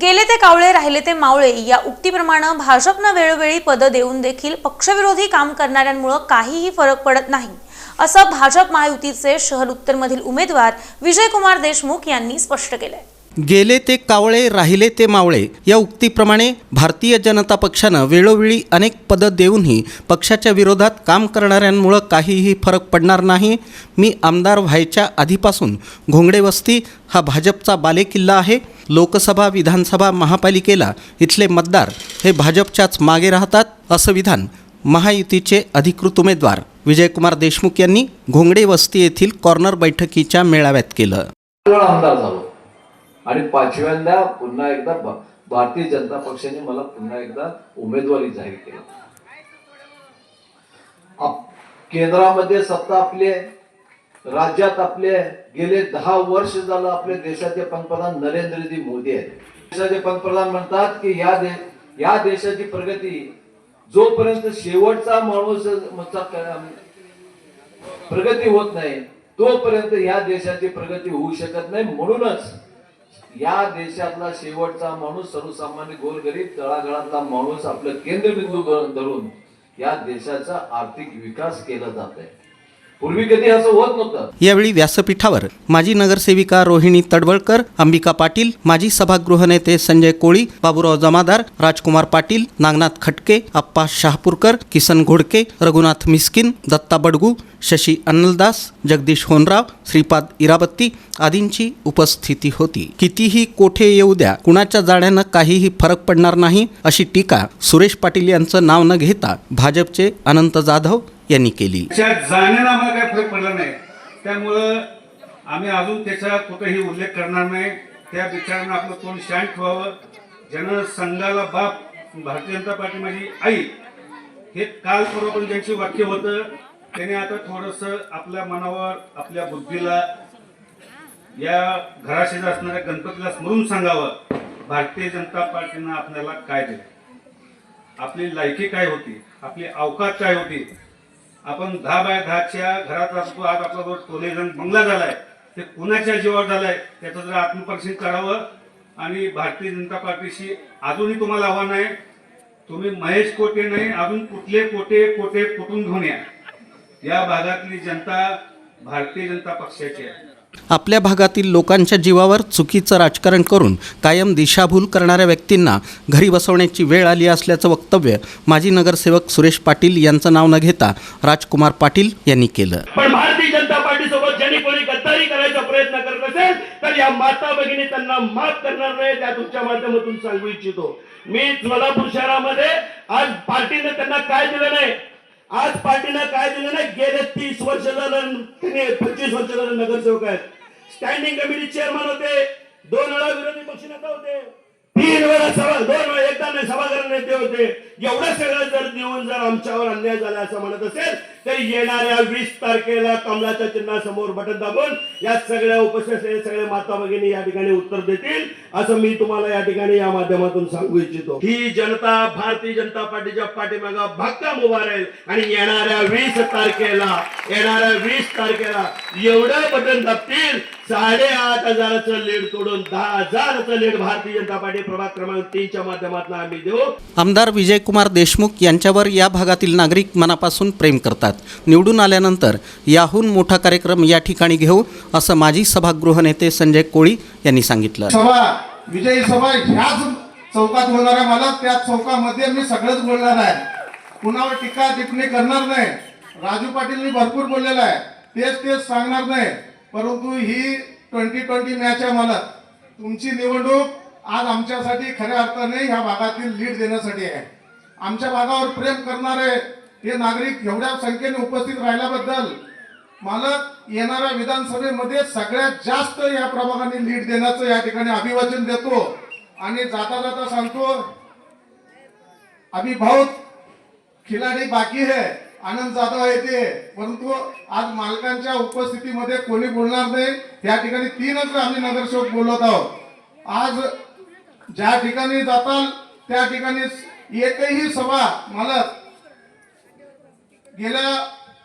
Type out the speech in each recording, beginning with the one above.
गेले ते कावळे राहिले ते मावळे. या उक्तीप्रमाणे भाजपनं वेळोवेळी पदं देऊन देखील पक्षविरोधी काम करणाऱ्यांमुळं काहीही फरक पडत नाही असं भाजप महायुतीचे शहर उत्तरमधील उमेदवार विजयकुमार देशमुख यांनी स्पष्ट केलंय. गेले ते कावळे राहिले ते मावळे या उक्तीप्रमाणे भारतीय जनता पक्षानं वेळोवेळी अनेक पदं देऊनही पक्षाच्या विरोधात काम करणाऱ्यांमुळं काहीही फरक पडणार नाही. मी आमदार व्हायच्या आधीपासून घोंगडे वस्ती हा भाजपचा बालेकिल्ला आहे. लोकसभा विधानसभा महापालिकेला इथले मतदार हे भाजपच्याच मागे राहतात असं विधान महायुतीचे अधिकृत उमेदवार विजयकुमार देशमुख यांनी घोंगडे वस्ती येथील कॉर्नर बैठकीच्या मेळाव्यात केलं. आमदार झालो. आणि पाचव्यांदा पुन्हा एकदा भारतीय जनता पक्षाने मला पुन्हा एकदा उमेदवारी जाहीर केली. केंद्रामध्ये सत्ता आपली आहे राज्यात आपले गेले दहा वर्ष झालं आपल्या देशाचे पंतप्रधान नरेंद्रजी मोदी आहेत. देशाचे पंतप्रधान म्हणतात की या दे या देशाची प्रगती जोपर्यंत शेवटचा माणूस प्रगती होत नाही तोपर्यंत या देशाची प्रगती होऊ शकत नाही. म्हणूनच या देशातला शेवटचा माणूस सर्वसामान्य गोरगरीब तळागाळातला माणूस आपलं केंद्रबिंदू धरून या देशाचा आर्थिक विकास केला जात आहे पूर्वी कधी असं होत नव्हतं. यावेळी व्यासपीठावर माजी नगरसेविका रोहिणी तडवळकर अंबिका पाटील माजी सभागृह नेते संजय कोळी बाबूराव जमादार राजकुमार पाटील नागनाथ खटके अप्पा शहापूरकर किसन घोडके रघुनाथ मिस्किन दत्ता बडगू शशी अन्नलदास जगदीश होनराव श्रीपाद इराबत्ती आदींची उपस्थिती होती. कितीही कोठे येऊ द्या कुणाच्या जाण्यानं काहीही फरक पडणार नाही अशी टीका सुरेश पाटील यांचं नाव न घेता भाजपचे अनंत जाधव यांनी केली. जाण्याला आम्हाला काही फरक पडला नाही. त्यामुळं आम्ही अजून त्याचा कुठेही उल्लेख करणार नाही. त्या विचारानं आपलं तोंड शांत ठेवावं. ज्यानं संघाला बाप भारतीय जनता पार्टी माझी आई हे काल परवा पण ज्यांची वाक्य होतं त्याने आता थोडस आपल्या मनावर आपल्या बुद्धीला या घराशेज असणाऱ्या गणपतीला स्मरून सांगावं. भारतीय जनता पार्टीनं आपल्याला काय दिलं? आपली लायकी काय होती? आपली अवकात काय होती? आपण दहा बाय दहाच्या घरात असतो आज आपला जो टोलेजन बंगला झालाय ते कुणाच्या जीवावर झालाय त्याचं जर आत्मपरीक्षण करावं. आणि भारतीय जनता पार्टीशी अजूनही तुम्हाला आव्हान आहे तुम्ही महेश कोटे नाही अजून कुठले कोटे कोटे कुठून घेऊन या. या भागातली जनता भारतीय जनता पक्षाची आहे. आपल्या भागातील लोकांच्या जीवावर चुकीचं राजकारण करून कायम दिशाभूल करणाऱ्या व्यक्तींना घरी बसवण्याची वेळ आली असल्याचं वक्तव्य माजी नगरसेवक सुरेश पाटील यांचं नाव न घेता राजकुमार पाटील यांनी केलं. पण भारतीय जनता पार्टी सोबत ज्यांनी कोणी गद्दारी करायचा प्रयत्न करत असेल तर या माता भगिनी त्यांना माफ करणार नाही त्या तुमच्या माध्यमातून सांगू इच्छितो. मी सोलापूर शहरामध्ये आज पार्टीने त्यांना काय दिलं नाही आज पार्टीनं काय दिलं ना गेले तीस वर्ष झालं त्यांनी पंचवीस वर्ष झालं नगरसेवक आहेत. स्टँडिंग कमिटी चेअरमन होते. दोन वेळा विरोधी पक्षनेता होते. तीन वेळा सभा दोन वेळा एकदा नाही सभागृह नेते होते. एवढं सगळं जर देऊन जर आमच्यावर अन्याय झाला असं म्हणत असेल तर येणाऱ्या वीस तारखेला कमलाच्या चिन्हासमोर बटन दाबून या सगळ्या उपस्थित सगळ्या माता भगिनी या ठिकाणी उत्तर देतील असं मी तुम्हाला या ठिकाणी या माध्यमातून सांगू इच्छितो. ही जनता भारतीय जनता पार्टीच्या पाठीमागा भक्कम उभा राहील आणि येणाऱ्या वीस तारखेला येणाऱ्या वीस तारखेला एवढं बटन दाबतील साडेआठ हजाराचं लीड तोडून दहा हजाराचं लीड भारतीय जनता पार्टी प्रभाग क्रमांक तीनच्या माध्यमातून आम्ही देऊ. आमदार विजयकुमार देशमुख यांच्यावर या भागातील नागरिक मनापासून प्रेम करतात. निवडून आल्यानंतर याहून मोठा कार्यक्रम या ठिकाणी घेऊ असं माजी सभागृह नेते संजय कोळी यांनी सांगितलं. सभा विजयी सभा ह्याच चौकात होणार आहे मला. त्या चौकामध्ये मी सगळंच बोलणार आहे. कुणावर टीका टिप्पणी करणार नाही. राजू पाटीलनी भरपूर बोललेलं आहे. तेच तेच सांगणार नाही. परंतु ही ट्वेंटी ट्वेंटी मॅच आहे मला. तुमची निवडणूक आज आमच्यासाठी खऱ्या अर्थाने ह्या भागातील लीड देण्यासाठी आहे. आमच्या भागावर प्रेम करणारे हे नागरिक एवढ्या संख्येने उपस्थित राहिल्याबद्दल मला येणाऱ्या विधानसभेमध्ये सगळ्यात जास्त या प्रभागाने लीड देण्याचं या ठिकाणी अभिवाचन देतो. आणि जाता जाता सांगतो आम्ही भाऊ खिलाडी बाकी है आनंद जाधव येते परंतु आज मालकांच्या उपस्थितीमध्ये कोणी बोलणार नाही या ठिकाणी तीनच आम्ही नगरसेवक बोलत आहोत. आज ज्या ठिकाणी जाताल त्या ठिकाणी एकही सभा मला गेल्या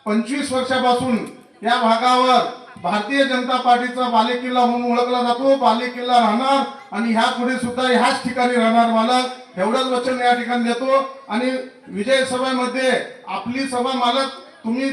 पंचवीस वर्षापासून या भागावर भारतीय जनता पार्टीचा बालेकिल्ला म्हणून ओळखला जातो. बालेकिल्ला राहणार आणि ह्या पुढे सुद्धा ह्याच ठिकाणी राहणार मालक. एवढंच वचन या ठिकाणी देतो. आणि विजय सभेमध्ये आपली सभा मालक तुम्ही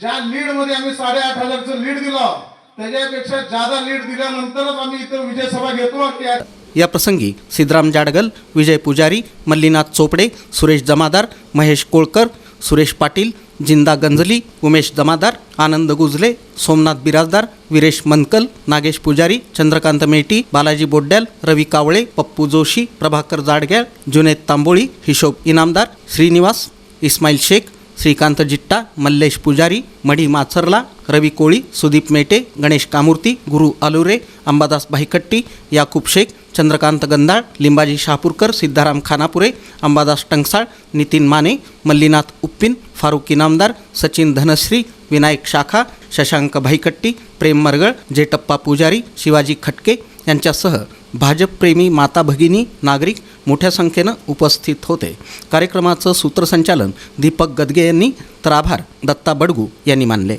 ज्या लीडमध्ये आम्ही साडेआठ हजारचं लीड दिलं त्याच्यापेक्षा जादा लीड दिल्यानंतरच आम्ही इथं विजय सभा घेतो. आणि या प्रसंगी सिद्धराम जाडगल विजय पुजारी मल्लीनाथ चोपडे सुरेश जमादार महेश कोळकर सुरेश पाटील जिंदा गंजली उमेश जमादार आनंद गुजले सोमनाथ बिराजदार विरेश मनकल नागेश पुजारी चंद्रकांत मेटी बालाजी बोड्याल रवी कावळे पप्पू जोशी प्रभाकर जाडग्याळ जुनेद तांबोळी हिशोब इनामदार श्रीनिवास इस्माईल शेख श्रीकांत जिट्टा मल्लेश पुजारी मढी माचरला रवी कोळी सुदीप मेटे गणेश कामूर्ती गुरु आलुरे अंबादास भाईकट्टी याकूब शेख चंद्रकांत गंधाळ लिंबाजी शहापूरकर सिद्धाराम खानापुरे अंबादास टंकसाळ नितीन माने मल्लीनाथ उप्पिन फारुक इनामदार सचिन धनश्री विनायक शाखा शशांक भाईकट्टी प्रेम मरगळ जेटप्पा पुजारी शिवाजी खटके यांच्यासह भाजपप्रेमी माता भगिनी नागरिक मोठ्या संख्येनं उपस्थित होते. कार्यक्रमाचं सूत्रसंचालन दीपक गदगे यांनी तर आभार दत्ता बडगू यांनी मानले.